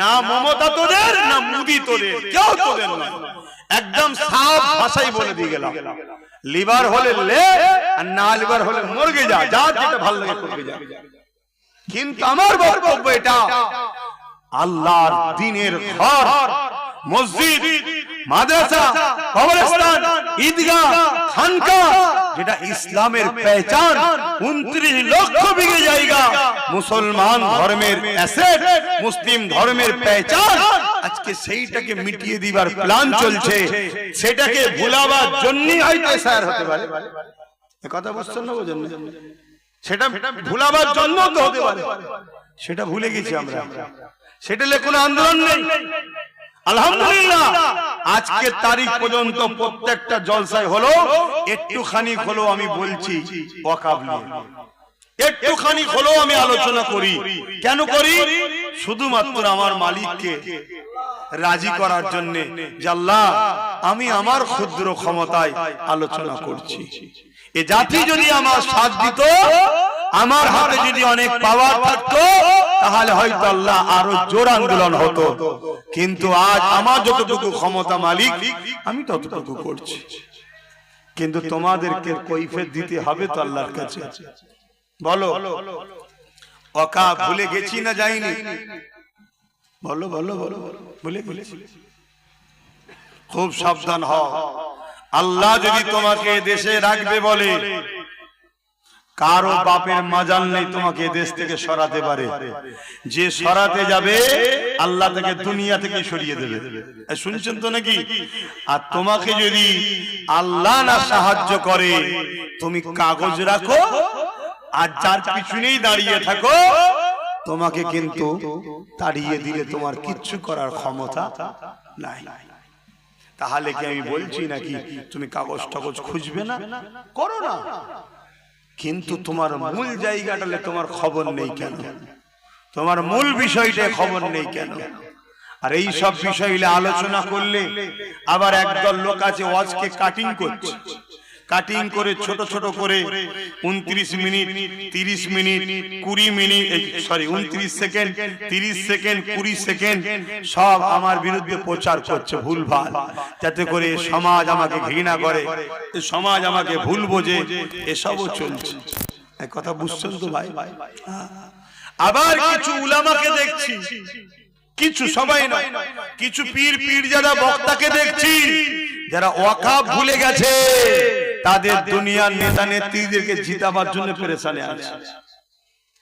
না মমতা তোদের, না মুদি তোদের। কেউ তোদের না একদম সাফ ভাষাই বলে দিয়ে গেলাম। লিভার হলে লে, আর না লিভার হলে মরগে যা যা যেটা ভালো লাগে করবে যা। কিন্তু আমার বক্তব্য এটা, আল্লাহর দিনের ঘর, মসজিদ, মাদ্রাসা, কবরস্থান, ঈদগাহ, খানকা যেটা ইসলামের পেহচান উনত্রিশ লক্ষ বিঘে জায়গা। মুসলমান ধর্মের অ্যাসেট মুসলিম ধর্মের পেহচান আজকে সেইটাকে মিটিয়ে দিবার প্ল্যান চলছে। সেটাকে ভুলাবার জন্যই হয়তো স্যার হতে পারে। কথা বুঝছেন না বোঝেন সেটা ভুলাবার জন্য তো হতে পারে। সেটা ভুলে গেছি আমরা। সেটা কোনো আন্দোলন নেই। আলহামদুলিল্লাহ। আজকের তারিখ পর্যন্ত প্রত্যেকটা জলসায় হলো একটুখানি হলো আমি বলছি একটুখানি হলো আমি আলোচনা করি। কেন করি? শুধুমাত্র আমার মালিককে রাজি করার জন্য আল্লাহ আমি আমার ক্ষুদ্র ক্ষমতায় আলোচনা করছি। এ জাতি যদি আমার সাথ দিত আমার হাতে যদি অনেক পাওয়ার থাকতো, তাহলে হয়তো আল্লাহ আরও জোর আন্দোলন হতো। কিন্তু আজ আমার যতটুকু ক্ষমতা মালিক, আমি ততটুকু করছি। কিন্তু তোমাদেরকে কৈফের দিতে হবে তো আল্লাহর কাছে। বলো, অকা ভুলে গেছি না যাইনি? বলো বলো বলো ভুলে গেছি। খুব সাবধান হও। আল্লাহ যদি তোমাকে দেশে রাখবে বলে কারও বাপের মাজাল নেই তোমাকে দেশ থেকে সরাতে পারে। যে সরাতে যাবে আল্লাহ তাকে দুনিয়া থেকে সরিয়ে দেবে। শুনছেন তো নাকি? আর তোমাকে যদি আল্লাহ না সাহায্য করে তুমি কাগজ রাখো আর যার পিছনেই দাঁড়িয়ে থাকো তোমাকে কিন্তু তাড়িয়ে দিলে তোমার কিচ্ছু করার ক্ষমতা নাই। তাহলে কি আমি বলছি নাকি? তুমি কাগজ টাগজ খুঁজবে না। করো না। কিন্তু তোমার মূল জায়গাটা তোমার খবর নেই কেন? তোমার মূল বিষয়টা খবর নেই কেন? আর এই সব বিষয় আলোচনা করলে আবার একদল লোক আছে ওয়াজকে কাটিং করছে। কাটিং করে ছোট ছোট করে উনত্রিশ মিনিট তিরিশ মিনিট কুড়ি মিনিট সরি উনত্রিশ সেকেন্ড তিরিশ সেকেন্ড কুড়ি সেকেন্ড সব আমার বিরুদ্ধে প্রচার করছে ভুল ভালো যাতে করে সমাজ আমাকে ঘৃণা করে সমাজ আমাকে ভুল বোঝে এসবও চলছে। কথা বুঝছেন তো ভাই? ভাই। আবার কিছু উলামাকে দেখছি। কিছু সবাই নয় কিছু পীর পীর যারা বক্তাকে দেখছি যারা ওয়াকাব ভুলে গেছে। তাদের দুনিয়ার নেতা নেত্রীদেরকে জিতাবার জন্য পেরেশানে আছে।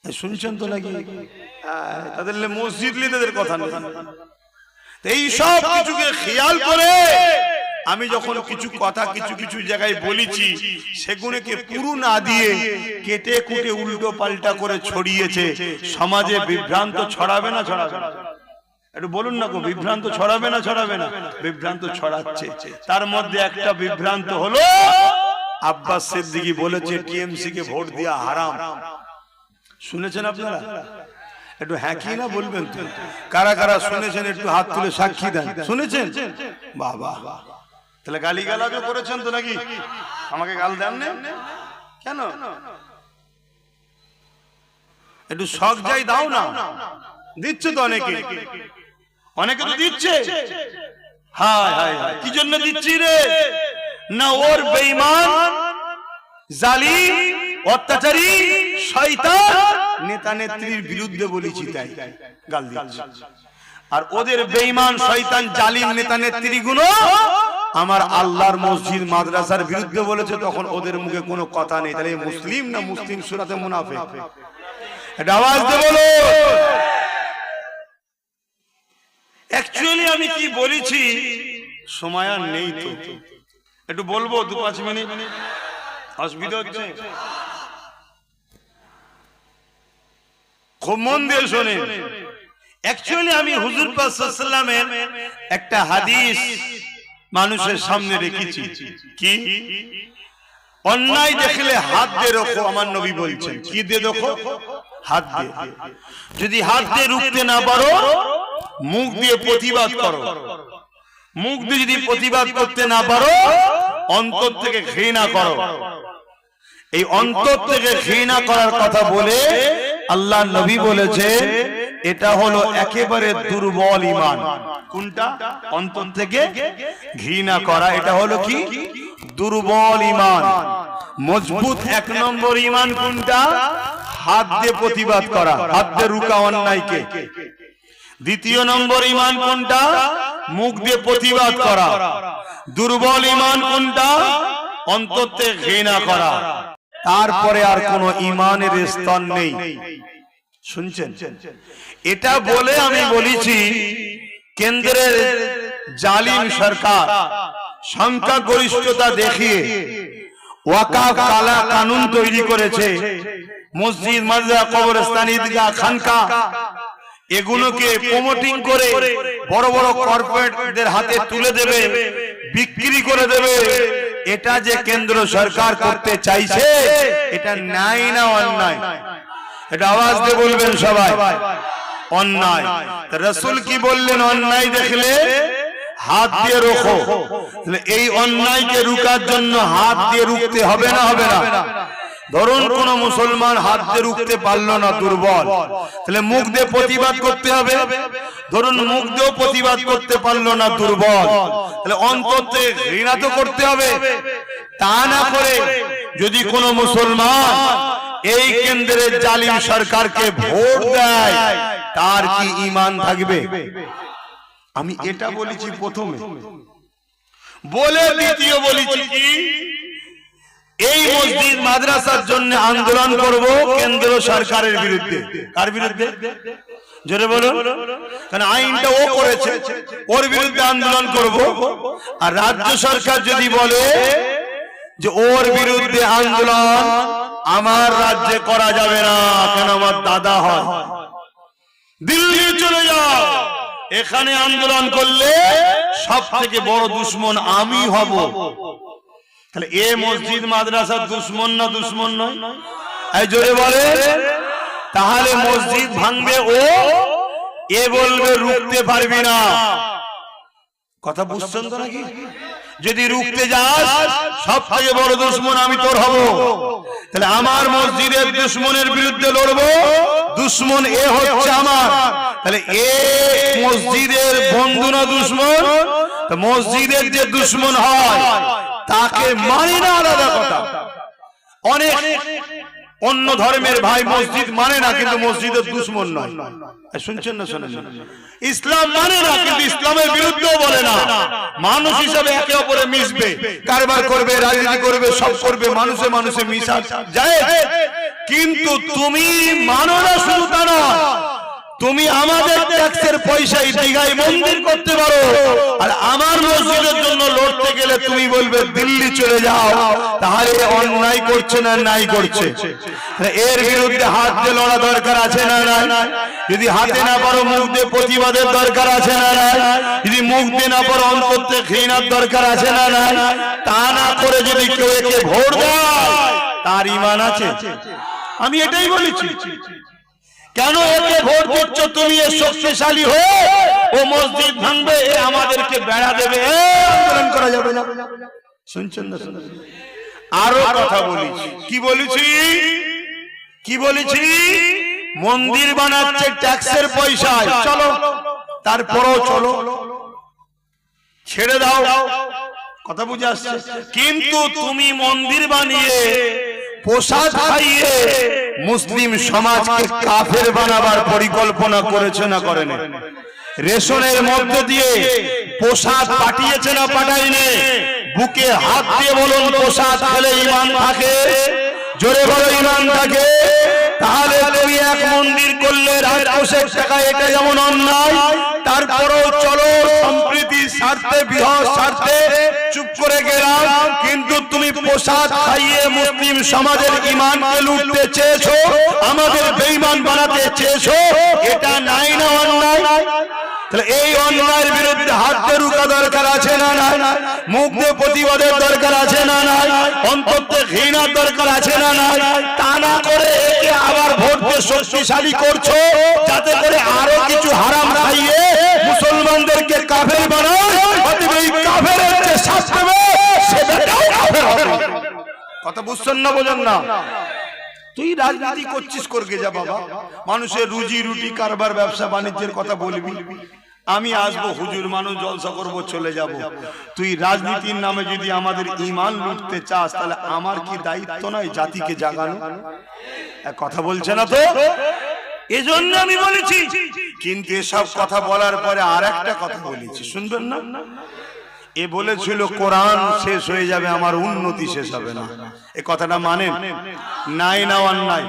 শুনছেন তো নাকি? হ্যাঁ, তাদের মসজিদ লিদের কথা নেই। এই সব কিছুকে খেয়াল করে আমি যখন কিছু কথা কিছু কিছু জায়গায় বলেছি সেগুলোকে পুরু না দিয়ে কেটে কুটে উল্টো পাল্টা করে ছড়িয়েছে। সমাজে বিভ্রান্ত ছড়াবে না। ছড়াবে না। একটু বলুন না গো বিভ্রান্ত ছড়াবে না ছড়াবে না? বিভ্রান্ত ছড়াচ্ছে। তার মধ্যে একটা বিভ্রান্ত হলো আব্বাস সিদ্দিকি বলেছে টিএমসি কে ভোট দেওয়া হারাম। শুনেছেন আপনারা? একটু হ্যাঁ কি না বলবেন তো? কারা কারা শুনেছেন একটু হাত তুলে সাক্ষী দেন। শুনেছেন? বাবা। তাহলে গালি গালাজও করেছেন তো নাকি? আমাকে গাল দেন কেন? একটু শখ যাই দাও না। দিচ্ছে তো অনেকে। অনেকে তো দিচ্ছে। হায় হায় হায় কি জন্য দিচ্ছি রে? না ওর বেঈমান জালিম অত্যাচারী শয়তান নেতা নেত্রীর বিরুদ্ধে বলেছি তাই। গাল দিচ্ছি। আর ওদের বেঈমান শয়তান জালিম নেতা নেত্রী গুলো আমার আল্লাহর মসজিদ মাদ্রাসার বিরুদ্ধে বলেছে তখন ওদের মুখে কোনো কথা নেই। তাহলে মুসলিম না মুসলিম? সুরাতে মুনাফে এটা আওয়াজ দে বলো। অ্যাকচুয়ালি আমি কি বলেছি? সময় আর নেই তো। একটু বলব, দু পাঁচ মিনিট। অসুবিধা হচ্ছে? খুব মন দিয়ে শোনেন। অ্যাকচুয়ালি আমি হুজুর পাসাল্লামের একটা হাদিস মানুষের সামনে রেখেছি। কি? অন্যায় দেখলে হাত দিয়ে রোখো, আমার নবী বলছেন। কি দিয়ে রোখো হাত দিয়ে। যদি হাত দিয়ে রুখতে না পারো মুখ দিয়ে প্রতিবাদ করো। মুখ দিয়ে যদি প্রতিবাদ করতে না পারো অন্তর থেকে ঘৃণা করো। এই অন্তর থেকে ঘৃণা করার কথা বলে আল্লাহ নবী বলেছে এটা হলো একেবারে দুর্বল ইমান। কোনটা? অন্তর থেকে ঘৃণা করা। এটা হলো কি? দুর্বল ইমান। মজবুত এক নম্বর ইমান কোনটা? হাত দিয়ে প্রতিবাদ করা। হাত দিয়ে রুকা অন্যায়কে। দ্বিতীয় নম্বর ইমান কোনটা? মুখ দিয়ে প্রতিবাদ করা। দুর্বল ইমান কোনটা? অন্ততে ঘৃণা করা। তারপরে আর কোন ইমানের স্তর নেই। শুনছেন? এটা বলে আমি বলেছি, কেন্দ্রের জালিম সরকার সংখ্যা গরিষ্ঠতা দেখিয়ে ওয়াকাফ কালা কানুন তৈরি করেছে। মসজিদ, মাদ্রাসা, কবরস্থান, ঈদগাহ, খানকা। এগুলোকে প্রমোটিং করে বড় বড় কর্পোরেটদের হাতে তুলে দেবে বিক্রি করে দেবে। এটা যে কেন্দ্র সরকার করতে চাইছে এটা নাই না অন্যায়। এটা আওয়াজ দিয়ে বলবেন সবাই। অন্যায়। রসুল কি বললেন অন্যায় দেখলে হাত দিয়ে রোখো। এই অন্যায়কে রুকার জন্য হাত দিয়ে রুখতে হবে না। হবে না। ধরুন কোন মুসলমান হাত দিয়ে রুখতে পারল না, দুর্বল। তাহলে মুখ দিয়ে প্রতিবাদ করতে হবে। ধরুন মুখ দিয়েও প্রতিবাদ করতে পারল না, দুর্বল। তাহলে অন্ততে ঘৃণা তো করতে হবে। তা না করে যদি কোন মুসলমান এই কেন্দ্রের জালিম সরকারকে ভোট দেয়, তার কি ইমান থাকবে? আমি এটা বলেছি প্রথমে। বলে দ্বিতীয় বলেছি কি? এই মসজিদ মাদ্রাসার জন্য আন্দোলন করব কেন্দ্র সরকারের বিরুদ্ধে। কার বিরুদ্ধে? জোরে বলো কারণ আইনটা ও করেছে, ওর বিরুদ্ধে আন্দোলন করব। আর রাজ্য সরকার যদি বলে যে ওর বিরুদ্ধে আন্দোলন আমার রাজ্যে করা যাবে না, কেন আমার দাদা হয়? দিল্লি চলে যাও। এখানে আন্দোলন করলে সব থেকে বড় দুশ্মন আমি হব। তাহলে এ মসজিদ মাদ্রাসা দুশ্মন না দুশ্মন নয়? জোরে বলে তাহলে মসজিদ ভাঙবে ও এ বলবে রুখতে পারবি না। কথা বুঝছেন তো নাকি? যদি রুখতে যাস সব থেকে বড় দুশ্মন আমি তোর হব। তাহলে আমার মসজিদের দুশ্মনের বিরুদ্ধে লড়বো। দুশ্মন এ হচ্ছে আমার। তাহলে এ মসজিদের বন্ধু না দুশ্মন? মসজিদের যে দুশ্মন হয়। তাকে মানি না আলাদা কথা। অনেক অন্য ধর্মের ভাই মসজিদ মানে না কিন্তু মসজিদের দুশ্মন নয়। শুনছেন না শোনেন ইসলাম মানে না কিন্তু ইসলামের বিরুদ্ধেও বলে না। মানুষ হিসাবে একে অপরে মিশবে কারবার করবে রাজনীতি করবে সব করবে মানুষে মানুষে মিশা যায় কিন্তু তুমি মানো না শুধু তা নয় তুমি আমাদের ট্যাক্সের পয়সায় দীঘায় মন্দির করতে পারো। আর আমার মসজিদের জন্য লড়তে গেলে তুমি বলবে দিল্লি চলে যাও। তাহলে অন্যায় করছে না নাই করছে। এর বিরুদ্ধে হাত দিয়ে লড়া দরকার আছে না না যদি হাতে না পারো মুখ দিয়ে প্রতিবাদের দরকার আছে না নাই যদি মুখ দিয়ে না পারো অন্তর্তে ঘৃণার দরকার আছে না নাই তা না করে যদি কেউ একে ভোট দেয় তার ইমান আছে। আমি এটাই বলেছি। কেন একে ভোট দিচ্ছ তুমি? এ শক্তিশালী হয়ে ও মসজিদ ভাঙবে, এ আমাদেরকে বেড়া দেবে। আন্দোলন করা যাবে না। শুনছেন না? আরও কথা বলেছি। কি বলেছি? কি বলেছি? মন্দির বানাচ্ছে ট্যাক্সের পয়সায়। চলো, তারপরও চলো। ছেড়ে দাও। কথা বুঝে আসছে। কিন্তু তুমি মন্দির বানিয়ে প্রসাদ খাইয়ে মুসলিম সমাজকে কাফের বানাবার পরিকল্পনা করেছে না করেন? রেশনের মধ্য দিয়ে প্রসাদ পাঠিয়েছে না পাঠায়নি? বুকে হাত দিয়ে বলুন, প্রসাদ খেলে ইমান থাকে? জোরে বলো ইমান থাকে? তাহলে তুমি এক মন্দির করলে কোষের টাকা, এটা যেমন অন্যায়, তারপরেও চলো স্বার্থে বৃহৎ স্বার্থে চুপ করে গেলাম। কিন্তু তুমি প্রসাদ খাইয়ে মুসলিম সমাজের ইমানকে লুটতে চেয়েছো, আমাদের বেঈমান বানাতে চেয়েছো, এটা নাই না অন্যায়? এই অন্যায়ের বিরুদ্ধে হাত দিয়ে রুকা দরকার আছে না না মুখ দিয়ে প্রতিবাদের দরকার আছে না না অন্তর্তে ঘৃণার দরকার আছে না নাই? তা না করে একে আবার ভোট শক্তিশালী করছ, যাতে করে আরও কিছু হারাম খাইয়ে মুসলমানদেরকে কাফের বানাও কথা বুঝছেন না বোঝেন না? তুই রাজনীতি করছিস করকে যা বাবা। মানুষের রুজি রুটি, কারবার, ব্যবসা, বাণিজ্যের কথা বলবি। আমি আসব হুজুর মানুষ জলসা করব চলে যাব। তুই রাজনীতির নামে যদি আমাদের ইমান লুটতে চাস তাহলে আমার কি দায়িত্ব নয় জাতিকে জাগানো? কথা বলছে না তো? এজন্য আমি বলেছি। কিন্তু এসব কথা বলার পরে আর একটা কথা বলেছি শুনবেন না? এ বলেছিল কোরআন শেষ হয়ে যাবে আমার উন্নতি শেষ হবে না। এ কথাটা মানেন? নাই না অন্যায়?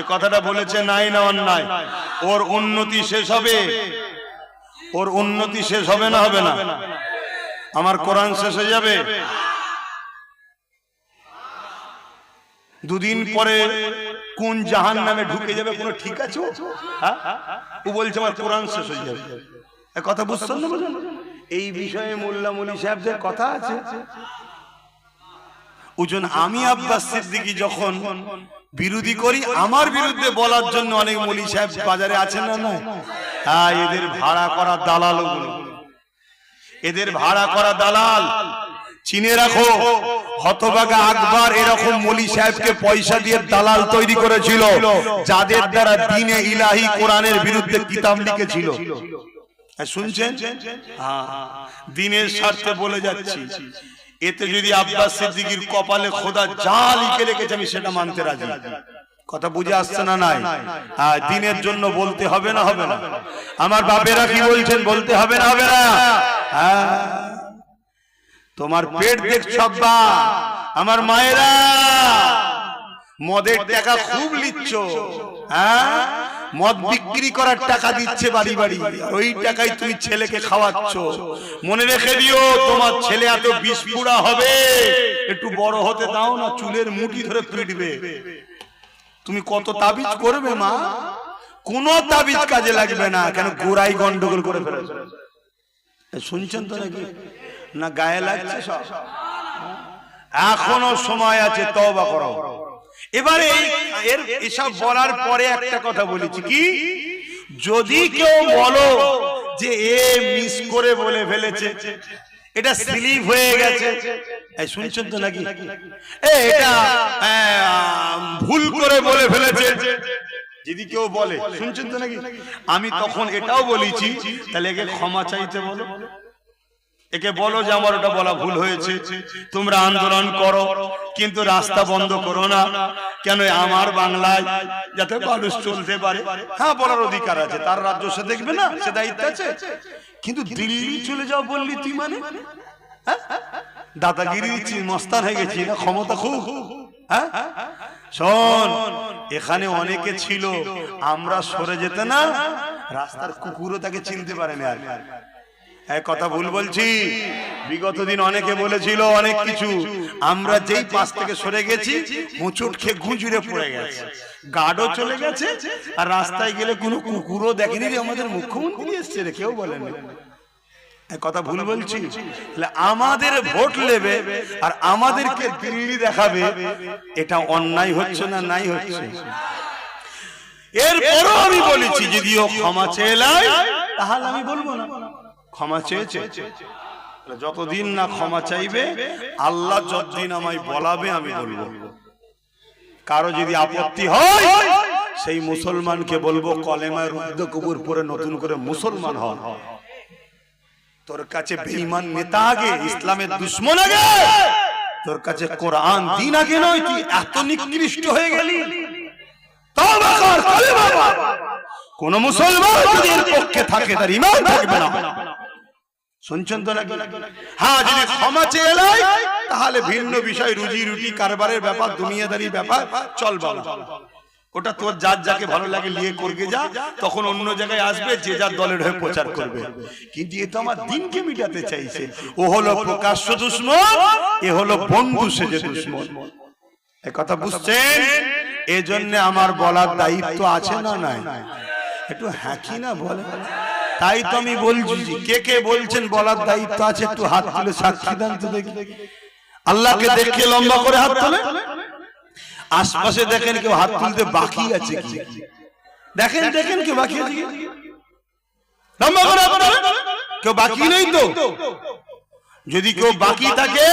এ কথাটা বলেছে নাই না অন্যায়? ওর উন্নতি শেষ হবে। ওর উন্নতি শেষ হবে না হবে না? আমার কোরআন শেষ হয়ে যাবে? দুদিন পরে কোন জাহান নামে ঢুকে যাবে কোনো ঠিক আছে ও? হ্যাঁ? বলছে আমার কোরআন শেষ হয়ে যাবে। কথা বুঝছেন না এই বিষয়ে মোল্লা মলি সাহেবদের কথা আছে। ওজন আমি আব্বাস সিদ্দিকী যখন বিরোধী করি আমার বিরুদ্ধে বলার জন্য অনেক মলি সাহেব বাজারে আছেন না নয়? হ্যাঁ এদের ভাড়া করা দালাল এদের ভাড়া করা দালাল। চিনে রাখো হতবাগা আকবর এরকম মলি সাহেবকে পয়সা দিয়ে দালাল তৈরি করেছিল যাদের দ্বারা দিনে ইলাহি কোরআনের বিরুদ্ধে কিতাব লিখেছিল। হ্যাঁ, শুনছেন? হ্যাঁ, দিনের স্বার্থে বলে যাচ্ছি। এতে যদি আব্বাস সিদ্দিকির কপালে খোদা যা লিখে রেখেছে আমি সেটা মানতে রাজি। কথা বুঝে আসছে না নাই? হ্যাঁ, দিনের জন্য বলতে হবে না হবে না। আমার বাপেরা কি বলছেন বলতে হবে না হবে না? হ্যাঁ। তোমার পেট দেখছ আব্বা আমার মায়েরা মদের টাকা খুব লিচ্ছ হ্যাঁ? মদ বিক্রি করার টাকা দিচ্ছে বাড়ি বাড়ি। ওই টাকায় তুমি ছেলেকে খাওয়াচ্ছ। মনে রেখে দিও, তোমার ছেলে এত বিস্ফুড়া হবে। একটু বড় হতে দাও না, চুলের মুঠি ধরে পিটবে। তুমি কত তাবিজ করবে, মা? কোন তাবিজ কাজে লাগবে না, কেন গোড়াই গন্ডগোল করে ফেলেছে? শুনছেন তো নাকি? না, গায়ে লাগছে সব। এখনও সময় আছে, তওবা করো। এবারে এর এসব বলার পরে একটা কথা বলেছি কি? যদি কেউ বলো যে এ মিস করে বলে ফেলেছে এটা স্লিপ হয়ে গেছে। শুনছেন তো নাকি? এটা ভুল করে বলে ফেলেছে। যদি কেউ বলে শুনছেন তো নাকি? আমি তখন এটাও বলেছি তাহলে একে ক্ষমা চাইতে বলো। একে বলো যে আমার ওটা বলা ভুল হয়েছে। তোমরা আন্দোলন করো, কিন্তু রাস্তা বন্ধ করো না। কেন আমার বাংলায়? যাতে মানুষ চলতে পারে। হ্যাঁ বলার অধিকার আছে। তার রাজ্য সে দেখবে না, সে দায়িত্ব আছে। কিন্তু দিল্লি চলে যাও বললি তুই মানে? হ্যাঁ? দাদাগিরি মস্তান হয়ে গেছি না ক্ষমতা খুব। হ্যাঁ? শোন, এখানে অনেকে ছিল, আমরা সরে যেতে না। রাস্তার কুকুরও তাকে চিনতে পারে না আর কথা ভুল বলছি। বিগত দিন অনেকে বলেছিল অনেক কিছু। আমরা যেই পাশ থেকে সরে গেছি খেয়ে পড়ে গেছে। গার্ডও চলে গেছে। আর রাস্তায় গেলে কোনো কুকুরও দেখেনি আমাদের মুখ্যমন্ত্রী এসছে রে কেউ বলেনি এক কথা ভুল বলছি। আমাদের ভোট নেবে আর আমাদেরকে দিল্লি দেখাবে এটা অন্যায় হচ্ছে না নাই হচ্ছে। এরপরও আমি বলেছি যদিও ক্ষমা চেয়ে তাহলে আমি বলব না। ক্ষমা চেয়েছে? যতদিন না ক্ষমা চাইবে আল্লাহ যতদিন আমায় বলাবে আমি বলব। কারও যদি আপত্তি হয় সেই মুসলমানকে বলব কলেমায় রুদ্দ কবুর পরে নতুন করে মুসলমান হন তোর কাছে বেঈমান নেতা আগে ইসলামের দুশ্মন আগে। তোর কাছে কোরআন দিন আগে নয় তুই এত নিকৃষ্ট হয়ে গেলি। কোন মুসলমান যদি এর পক্ষে থাকে তার ইমান থাকবে না। শুনছেন তো নাকি? হ্যাঁ যদি ক্ষমা চেয়ে এলাই তাহলে ভিন্ন বিষয়, রুজি, রুটি, কারবারের ব্যাপার, দুনিয়াদারি ব্যাপার, চল বাবা। ওটা তোর যার যাকে ভালো লাগে নিয়ে করবে যা, তখন অন্য জায়গায় আসবে, যে যার দলের হয়ে প্রচার করবে। কিন্তু এ তো আমার দিনকে মিটাতে চাইছে। ও হলো প্রকাশ্য দুশ্মন, এ হলো বন্ধু সেজে দুশ্মন। এ কথা বুঝছেন? এজন্য আমার বলার দায়িত্ব আছে না নাই? একটু হ্যাঁকি না বলে? তাই তো আমি বলছি কে কে বলছেন বলার দায়িত্ব আছে একটু হাত তুলে সাক্ষী দেন তো দেখি। আল্লাহকে দেখে লম্বা করে হাত তোলে আশপাশে দেখেন কেউ হাত তুলতে বাকি আছে কি? দেখেন দেখেন কেউ বাকি আছে কি? লম্বা করে হাত তোলে। কেউ বাকি নেই তো? যদি কেউ বাকি থাকে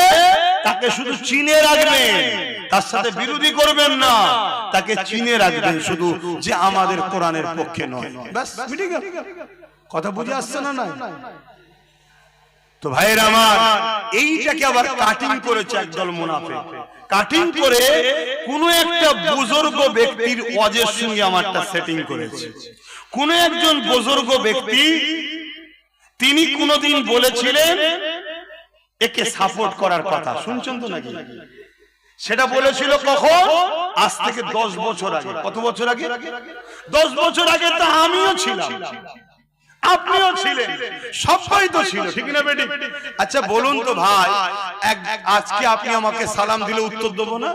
তাকে শুধু চিনে রাখবেন। তার সাথে বিরোধী করবেন না। তাকে চিনে রাখবেন শুধু যে আমাদের কোরআনের পক্ষে নয়। ব্যাস মিটে গেল। কথা বুঝে আসছে না না তো ভাইয়ের আমার এইটাকে আবার কাটিং করেছে একদল মুনাফে। কাটিং করে কোন একটা বুজুর্গ ব্যক্তির অজের সঙ্গে আমারটা সেটিং করেছে। কোন একজন বুজুর্গ ব্যক্তি তিনি কোনদিন বলেছিলেন একে সাপোর্ট করার কথা। শুনছেন তো নাকি? সেটা বলেছিল কখন? আজ থেকে দশ বছর আগে। কত বছর আগে? দশ বছর আগে তা আমিও ছিলাম। আপনিও ছিলেন। সবাই তো ছিল ঠিক না বেটি? আচ্ছা বলুন তো ভাই আজকে আপনি আমাকে সালাম দিলে উত্তর দেবো না?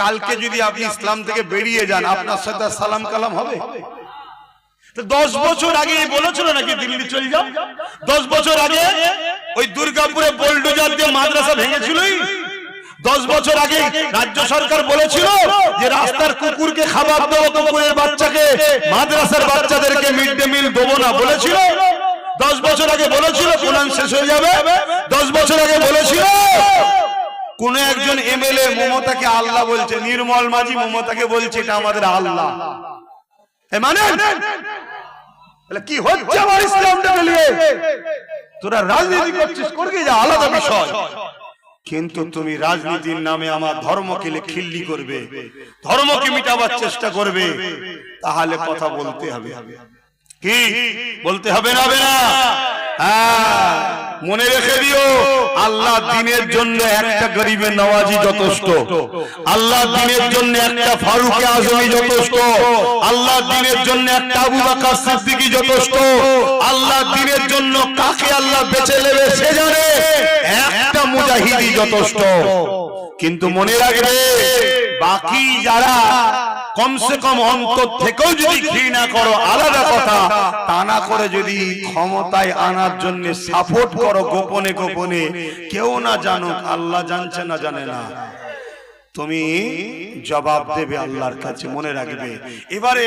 কালকে যদি আপনি ইসলাম থেকে বেরিয়ে যান আপনার সাথে সালাম কালাম হবে? তো দশ বছর আগে বলেছিল নাকি দিল্লি চলে যাও? দশ বছর আগে ওই দুর্গাপুরে বোল্ডোজার দিয়ে মাদ্রাসা ভেঙেছিলই। দশ বছর আগে রাজ্য সরকার বলেছিল যে রাস্তার কুকুরকে খাবার দেবো কুকুরের বাচ্চাকে, মাদ্রাসার বাচ্চাদেরকে মিড ডে মিল দেবো না বলেছিল। দশ বছর আগে বলেছিল, কোরআন শেষ হয়ে যাবে। দশ বছর আগে বলেছিল, কোন একজন এমএলএ মমতাকে আল্লাহ বলছে, নির্মল মাঝি মমতাকে বলছে, এটা আমাদের আল্লাহ। মানে? কি হচ্ছে আমার ইসলামটাকে তোরা রাজনীতি করছিস, করবি? যা, আলাদা বিষয়। কিন্তু তুমি রাজনীতির নামে আমার ধর্মকে খিল্লি করবে ধর্মকে মিটাবার চেষ্টা করবে তাহলে কথা বলতে হবে। কি? বলতে হবে না? হ্যাঁ, মনে রেখে দিও, আল্লাহ দিনের জন্য একটা গরিবের নওয়াজি যথেষ্ট। আল্লাহ দিনের জন্য একটা ফারুকে আজমি যথেষ্ট। আল্লাহ দিনের জন্য একটা আবু বাকার সিদ্দিকী যথেষ্ট। আল্লাহ দিনের জন্য কাকে আল্লাহ বেছে নেবে সে জানে। একটা মুজাহিদি যথেষ্ট। কিন্তু মনে রাখবে বাকি যারা কমসে কম অন্তর থেকেও যদি ঘৃণা করো, আলাদা কথা। তা না করে যদি ক্ষমতায় আনার জন্য সাপোর্ট করো গোপনে গোপনে। কেউ না জানো আল্লাহ জানছে না জানে না। তুমি জবাব দেবে আল্লাহর কাছে, মনে রাখবে। এবারে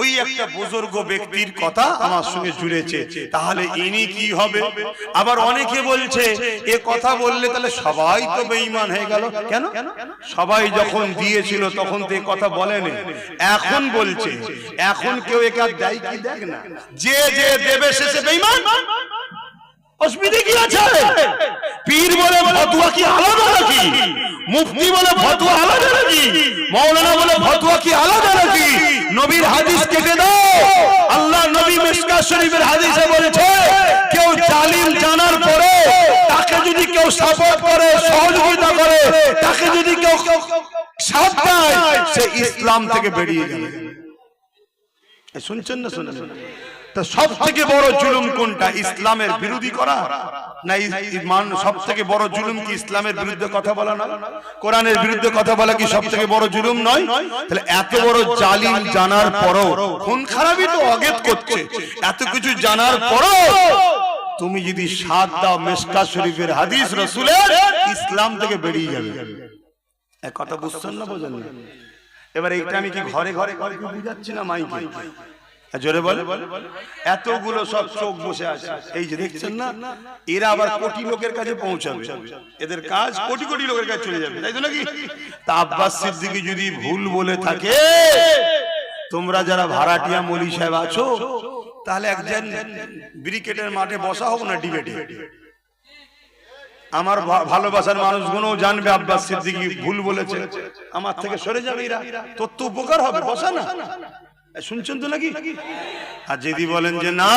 ওই একটা বুজুর্গ ব্যক্তির কথা আমার সঙ্গে জুড়েছে। তাহলে ইনি কি হবে? আবার অনেকে বলছে, এ কথা বললে তাহলে সবাই তো বেঈমান হয়ে গেল। কেন? সবাই যখন দিয়েছিল তখন তো কথা বলেনি। এখন বলছে, এখন কেউ একে দেয় কি দেখ না? যে যে দেবে শেষে বেঈমান। কেউ জালিম জানার পরে তাকে যদি কেউ সাপোর্ট করে, সহযোগিতা করে, তাকে যদি কেউ সে ইসলাম থেকে বেরিয়ে এ শুনছেন না শুনেন তা সব থেকে বড় জুলুম কোনটা? ইসলামের বিরোধী করা? না সব থেকে বড় জুলুম কি ইসলামের বিরুদ্ধে কথা বলা না কোরআনের বিরুদ্ধে কথা বলা কি সব থেকে বড় জুলুম নয়? তাহলে এত বড় জালিম জানার পরও খুন খারাপই তো অগেত করছে। এত কিছু জানার পরও তুমি যদি সাত দাও মেসকা শরীফের হাদিস রসুলের ইসলাম থেকে বেরিয়ে যাবে। কথা বুঝছেন না বোঝেন এবার এইটা আমি কি ঘরে ঘরে ঘরে বুঝাচ্ছি না মাইকে? জোরে বলে। এতগুলো সব চোখ বসে আছে। এই যে দেখছেন না এরা আবার কোটি লোকের কাছে পৌঁছাবে। এদের কাজ কোটি কোটি লোকের কাছে চলে যাবে তাই তো নাকি? তা আব্বাস সিদ্দিকি যদি ভুল বলে থাকে তোমরা যারা ভাড়াটিয়া মলি সাহেব আছো তাহলে একজন ব্রিকেটের মাঠে বসা হোক না ডিবেটে। আমার ভালোবাসার মানুষগুলো জানবে আব্বাস সিদ্দিকি ভুল বলেছে। আমার থেকে সরে যাবে এরা। তোর তো উপকার হবে বসা না। শুনছেন তো নাকি? আর যদি বলেন যে না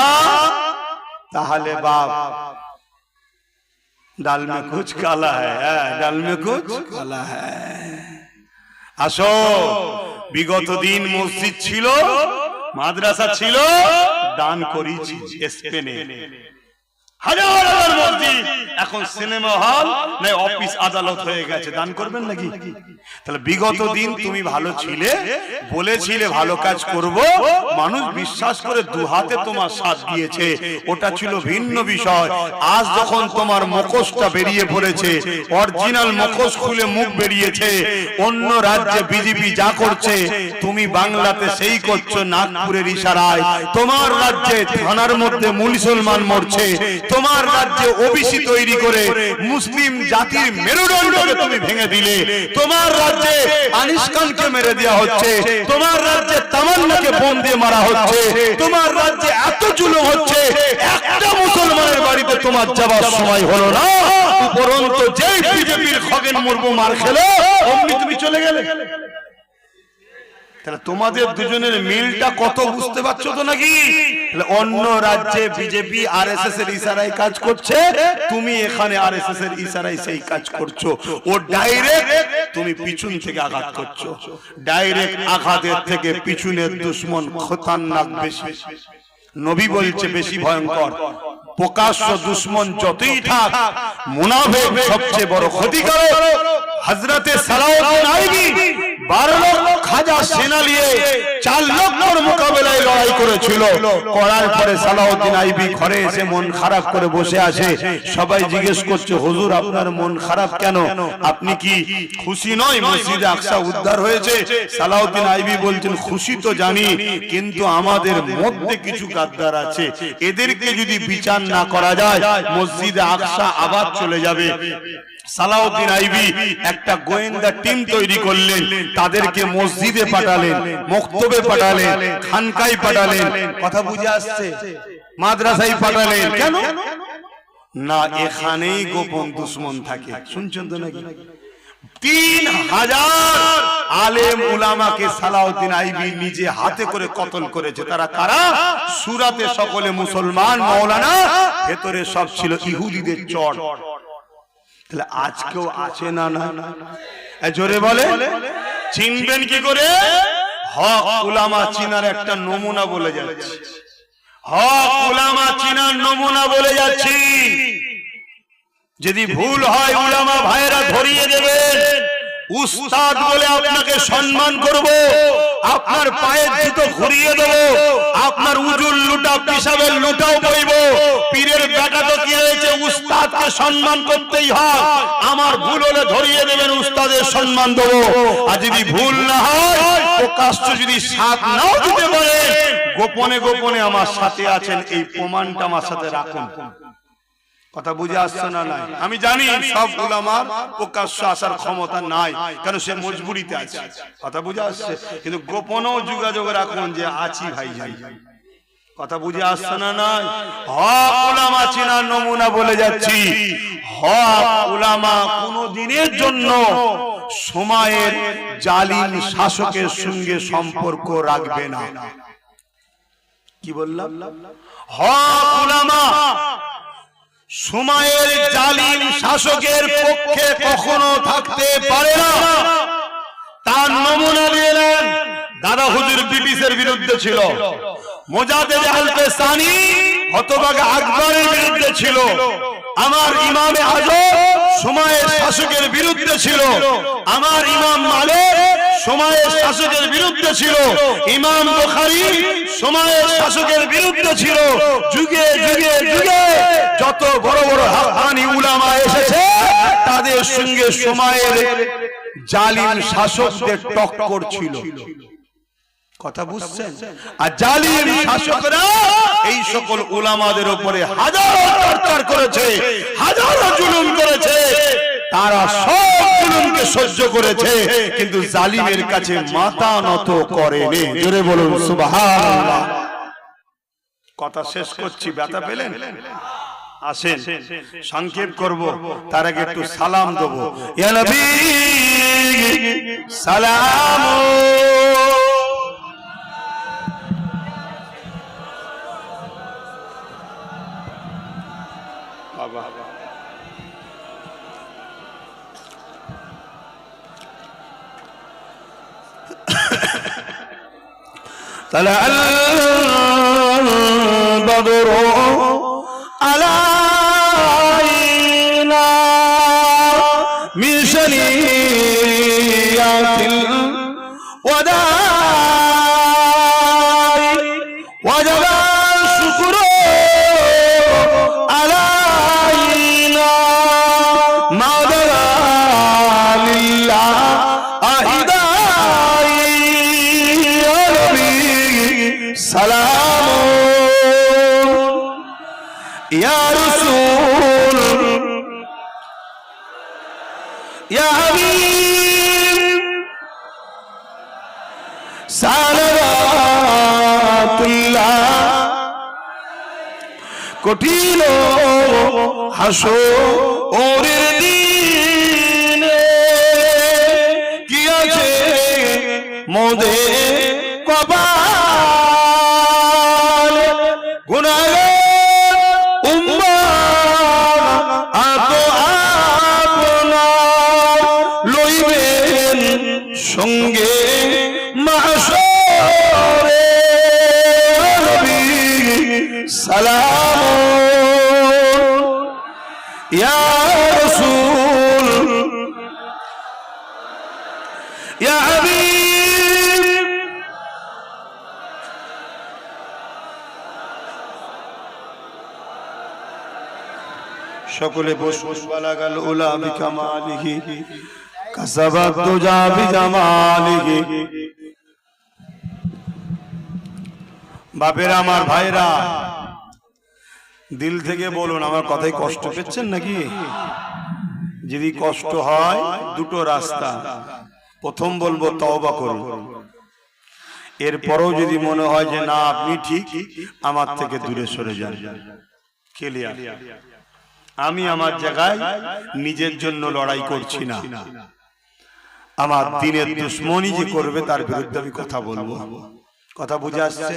তাহলে বাপ। ডাল মে কুচ কালা হ্যাঁ ডাল মে কুচ কালা হ্যাঁ আসো বিগত দিন মসজিদ ছিল মাদ্রাসা ছিল দান করেছি স্পেনে। হাজার হাজার মসজিদ এখন সিনেমা হল না অফিস আদালত হয়ে গেছে। দান করবেন নাকি? তাহলে বিগত দিন তুমি ভালো ছিলে বলেছিলে ভালো কাজ করব। মানুষ বিশ্বাস করে দু হাতে তোমার সাথ দিয়েছে। ওটা ছিল ভিন্ন বিষয়। আজ যখন তোমার মুখোশটা বেরিয়ে পড়েছে অরিজিনাল মুখোশ খুলে মুখ বেরিয়েছে। অন্য রাজ্যে বিজেপি যা করছে তুমি বাংলাতে সেই করছ নাগপুরের ইশারায়। তোমার রাজ্যে থানার মধ্যে মুসলমান মরছে। তোমার রাজ্যে ওবিসি তৈরি করে মুসলিম জাতির মেরুদণ্ডকে তুমি ভেঙে দিলে। তোমার রাজ্যে আনিস খানকে মেরে দেওয়া হচ্ছে। তোমার রাজ্যে তামান্নাকে বোম দিয়ে মারা হচ্ছে। তোমার রাজ্যে এত জুলুম হচ্ছে। একটা মুসলমানের বাড়িতে তোমার যাবার সময় হলো না। উপরন্ত যেই বিজেপির খগেন মুর্মু মার খেলো অমনি তুমি চলে গেলে। তাহলে তোমাদের দুজনের মিলটা কত বুঝতে পারছ তো নাকি? অন্য রাজ্যে বিজেপি আর এস এস এর ইশারায় কাজ করছে? তুমি এখানে আর এস এস এর ইশারায় সেই কাজ করছ। ও ডাইরেক্ট তুমি পিছন থেকে আঘাত করছ। ডাইরেক্ট আঘাতের থেকে পিছনের দুশ্মন খতারনাক বেশি। নবী বলছে বেশি ভয়ঙ্কর। প্রকাশ্য দুশ্মন যতই থাক মুনাফেক সবচেয়ে বড় ক্ষতিকারক হজরতে সালাউদ্দিন আইবি বারো লক্ষ হাজার সেনা নিয়ে চার লক্ষর মোকাবেলায় লড়াই করেছিল। করার পরে সালাউদ্দিন আইবি ঘরে এসে মন খারাপ করে বসে আছে। সবাই জিজ্ঞেস করছে হুজুর আপনার মন খারাপ কেন? আপনি কি খুশি নয়? মসজিদে আকসা উদ্ধার হয়েছে। সালাউদ্দিন আইবি বলছেন খুশি তো জানি কিন্তু আমাদের মধ্যে কিছু গাদ্দার আছে এদেরকে যদি বিচার না করা যায়, মসজিদে আকসা আবার চলে যাবে। সালাউদ্দিন আইবি একটা গোয়েন্দা টিম তৈরি করলেন, তাদেরকে মসজিদে পাঠালেন, মক্তবে পাঠালেন পাঠালেন, কথা বুঝে আসছে? পাঠালেন। কেন? না, এখানেই গোপন দুশ্মন থাকে। শুনছেন তো নাকি? তিন হাজার আলেম উলামাকে সালাউদ্দিন আইবি নিজে হাতে করে কতল করেছে? তারা কারা? সুরাতে সকলে মুসলমান মৌলানা। ভেতরে সব ছিল ইহুদিদের চট তাহলে আজকেও আছে না না? জোরে বলে। চিনবেন কি করে? হক উলামা চিনার একটা নমুনা বলে যাচ্ছে। হক উলামা চিনার নমুনা বলে যাচ্ছি। যদি ভুল হয় উলামা ভাইরা ধরিয়ে দেবেন উস্তাদ বলে আপনাকে সম্মান করব। আপনার পায়ের জুতো ঘুরিয়ে দেব। আপনার উজুর লুটা পিসাবের লুটাও বইব। পীরের বেটা তো কি হয়েছে? উস্তাদকে সম্মান করতেই হয়। আমার ভুল হলে ধরিয়ে দেবেন উস্তাদের সম্মান দেব। আর যদি ভুল না হয়, প্রকাশ্য যদি সাথ নাও দিতে পারে গোপনে গোপনে আমার সাথে আছেন। এই প্রমাণটা আমার সাথে রাখুন। কথা বুঝে আসছে না নাই? আমি জানি সব আমার প্রকাশ্য আসার ক্ষমতা নাই, কারণ সে মজবুরিতে আছে। কথা বুঝে আসছে? কিন্তু গোপনও যোগাযোগ রাখুন যে আছি ভাই ভাই কথা বুঝে আসছে না নাই? হক উলামা চিনার নমুনা বলে যাচ্ছি। হক উলামা কোনো দিনের জন্য সময়ের জালিম শাসকের সঙ্গে সম্পর্ক রাখবে না। কি বললাম? হক উলামা সময়ের জালিম শাসকের পক্ষে কখনো থাকতে পারে না। তার নমুনা দিলেন দাদা হুজুর ব্রিটিশের বিরুদ্ধে ছিল। মোজাদেদ আলপে সানি হতবাগা আকবরের বিরুদ্ধে ছিল। আমার ইমামে আজম সময়ের শাসকের বিরুদ্ধে ছিল। আমার ইমাম মালিক সময়ের শাসকের বিরুদ্ধে ছিল ইমাম বুখারী। সময়ের শাসকের বিরুদ্ধে ছিল। যুগে যুগে যুগে যত বড় বড় হানি উলামা এসেছে তাদের সঙ্গে সময়ের জালিম শাসকদের টক্কর ছিল। কথা বুঝছেন? আর জালিম শাসকরা এই সকল উলামাদের উপরে হাজারো অত্যাচার করেছে হাজারো জুলুম করেছে। তারা সব জুলুমকে সহ্য করেছে কিন্তু জালিমের কাছে মাথা নত করেনি। জোরে বলুন সুবহানাল্লাহ। কথা শেষ করছি ব্যথা পেলেন? আসেন সংক্ষেপ করব। তার আগে একটু সালাম দেব। ইয়া নবী সালাম فلعل البدر ألا কঠিন হাসো ওরের দিনে সালাম ইয়া রাসূল। ইয়া হাবিব। সকলে বসুন বালাগাল উলা বিকামালিহি কাসাবাত তুজা বিজামালিহি। বাপেরা, আমার ভাইরা দিল থেকে বলুন আমার কথায় কষ্ট পেচ্ছেন নাকি? যদি কষ্ট হয় দুটো রাস্তা। প্রথম বলব তওবা করুন। এরপরও যদি মনে হয় যে না আপনি ঠিক আমার থেকে দূরে সরে যান। ক্লিয়ার আমি আমার জায়গায় নিজের জন্য লড়াই করছি না। আমার দিনের দুশ্মনী যে করবে তার বিরুদ্ধে আমি কথা বলব। কথা বুঝে আসছে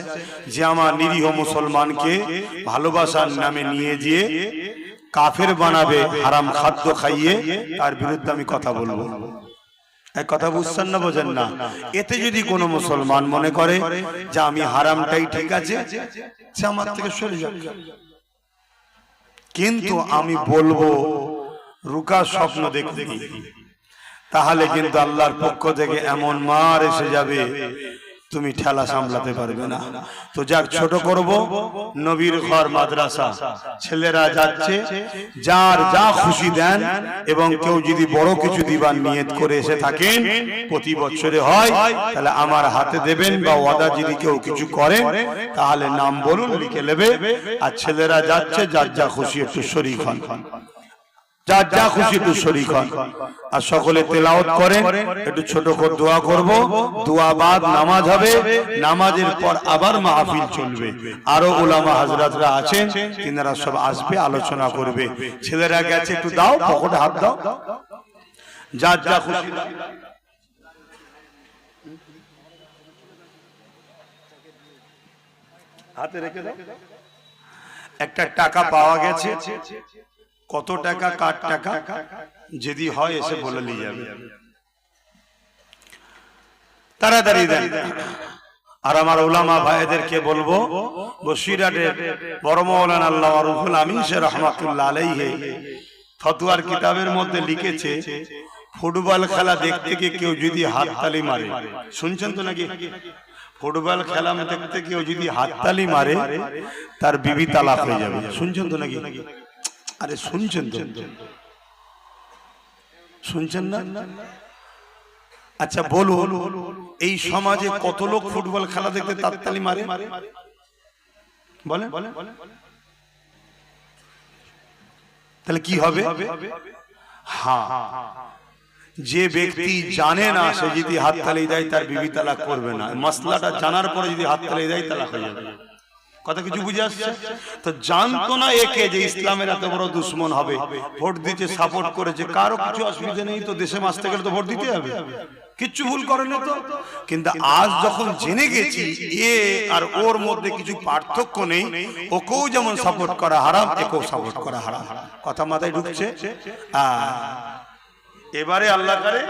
যে আমার নিরীহ মুসলমানকে ভালোবাসার নামে নিয়ে গিয়ে কাফের বানাবে, হারাম খাদ্য খাইয়ে তার বিরুদ্ধে আমি কথা বলব। এক কথা বুঝছেন না বোঝেন না? এতে যদি কোনো মুসলমান মনে করে যে আমি হারামটাই ঠিক আছে, সে আমার থেকে সরে যাবে কিন্তু আমি বলব, রুকা স্বপ্ন দেখতে তাহলে কিন্তু আল্লাহর পক্ষ থেকে এমন মার এসে যাবে তুমি ঠেলা সামলাতে পারবে না। তো যাক ছোট করব নবীর ঘর মাদ্রাসা। ছেলেরা যাচ্ছে যার যা খুশি দেন এবং কেউ যদি বড় কিছু দিবার নিয়ত করে এসে থাকেন প্রতি বছরে হয় তাহলে আমার হাতে দেবেন বা ওয়াদা যদি কেউ কিছু করেন তাহলে নাম বলুন লিখে নেবে আর ছেলেরা যাচ্ছে যার যা খুশি একটু শরীর হন। যার যা খুশি একটু শরীর হন আর সকলে তেলাওত করেন, একটু ছোট করে দোয়া করব। দোয়া বাদ নামাজ হবে, নামাজের পর আবার মাহফিল চলবে। আরও ওলামা হাজরাতরা আছেন, তিনারা সব আসবে, আলোচনা করবে। ছেলেরা গেছে, একটু দাও, পকেটে হাত দাও। যার যা খুশি হাতে রেখে দাও। একটা টাকা পাওয়া গেছে। কত টাকা কার টাকা? যদি হয় এসে বলে নিয়ে যাবে। তাড়াতাড়ি দেন। আর আমার ওলামা ভাইদেরকে বলব বসিরাটের বড় মৌলানা আল্লাহ রুহুল আমিন সে রহমাতুল্লাহ আলাইহি ফতুয়ার কিতাবের মধ্যে লিখেছে ফুটবল খেলা দেখতে গিয়ে কেউ যদি হাততালি মারে। শুনছেন তো নাকি? ফুটবল খেলা দেখতে কেউ যদি হাততালি মারে তার বিবি তালাক হয়ে যাবে। শুনছেন তো নাকি? আরে শুনছেন শুনছেন না? আচ্ছা বলুন, এই সমাজে কত লোক ফুটবল খেলা দেখতে তাত্তালি মারে? বলেন। তাহলে কি হবে? হ্যাঁ। যে ব্যক্তি জানে না, সে যদি হাততালি দেয়, তার বিবি তালাক করবে না। মশলাটা জানার পরে যদি হাততালি দেয়, তালাক হয়ে যাবে। কথা কিছু বুঝে আসছে? তো জানতো না একে যে ইসলামের এত বড় দুশ্মন হবে ভোট দিতে সাপোর্ট করেছে কারও কিছু অসুবিধা নেই তো দেশে মাসতে গেলে তো ভোট দিতে হবে। কিচ্ছু ভুল করে না তো। কিন্তু আজ যখন জেনে গেছি এ আর ওর মধ্যে কিছু পার্থক্য নেই ওকেও যেমন সাপোর্ট করা হারাম একেও সাপোর্ট করা হারাম। কথা মাথায় ঢুকছে? এবারে আল্লাহ করে